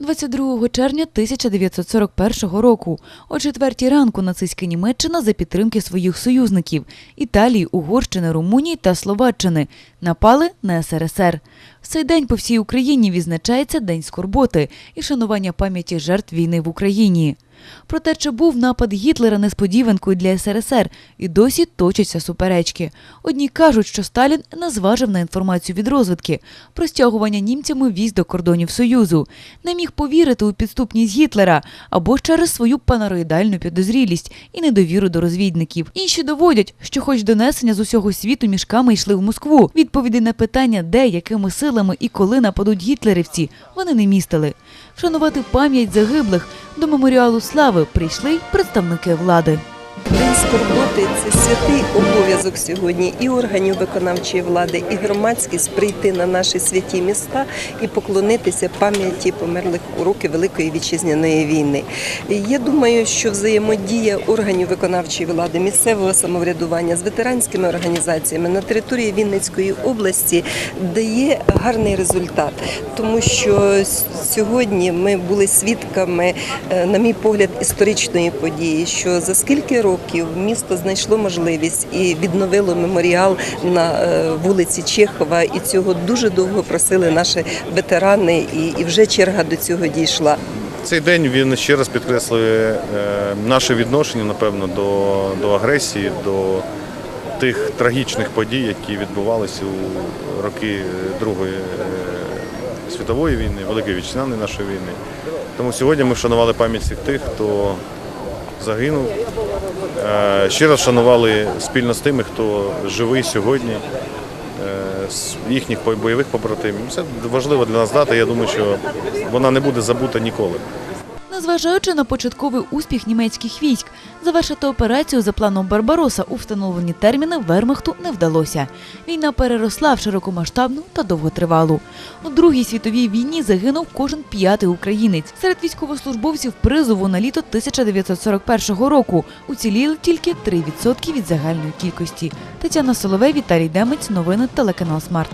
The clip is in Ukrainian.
22 червня 1941 року о четвертій ранку нацистська Німеччина за підтримки своїх союзників Італії, Угорщини, Румунії та Словаччини напали на СРСР. В цей день по всій Україні відзначається День скорботи і шанування пам'яті жертв війни в Україні. Проте, чи був напад Гітлера несподіванкою для СРСР, і досі точаться суперечки. Одні кажуть, що Сталін не зважив на інформацію від розвідки про стягування німцями військ до кордонів Союзу, не міг повірити у підступність Гітлера або через свою панароїдальну підозрілість і недовіру до розвідників. Інші доводять, що, хоч донесення з усього світу мішками йшли в Москву, відповіді на питання, де, якими силами і коли нападуть гітлерівці, вони не містили. Вшанувати пам'ять загиблих до меморіалу слави прийшли представники влади. День скорботи це святий обов'язок сьогодні і органів виконавчої влади, і громадськість прийти на наші святі міста і поклонитися пам'яті померлих у роки Великої вітчизняної війни. Я думаю, що взаємодія органів виконавчої влади, місцевого самоврядування з ветеранськими організаціями на території Вінницької області дає гарний результат, тому що сьогодні ми були свідками, е, на мій погляд, історичної події, що за скільки років місто знайшло можливість і відновило меморіал на е, вулиці Чехова, і цього дуже довго просили наші ветерани, і, вже черга до цього дійшла. Цей день він ще раз підкреслює е, наше відношення, напевно, до, до агресії, до тих трагічних подій, які відбувалися у роки Другої е, світової війни, Великої вітчизняної нашої війни. Тому сьогодні ми вшанували пам'ять всіх тих, хто загинув. Е, Ще раз шанували спільно з тими, хто живий сьогодні, е, з їхніх бойових побратимів. Це важлива для нас дата. Я думаю, що вона не буде забута ніколи. Незважаючи на початковий успіх німецьких військ, завершити операцію за планом Барбароса у встановлені терміни Вермахту не вдалося. Війна переросла в широкомасштабну та довготривалу. У Другій світовій війні загинув кожен п'ятий українець. Серед військовослужбовців призову на літо 1941 року уціліли тільки 3% від загальної кількості. Тетяна Соловей, Віталій Демець, новини телеканал Смарт.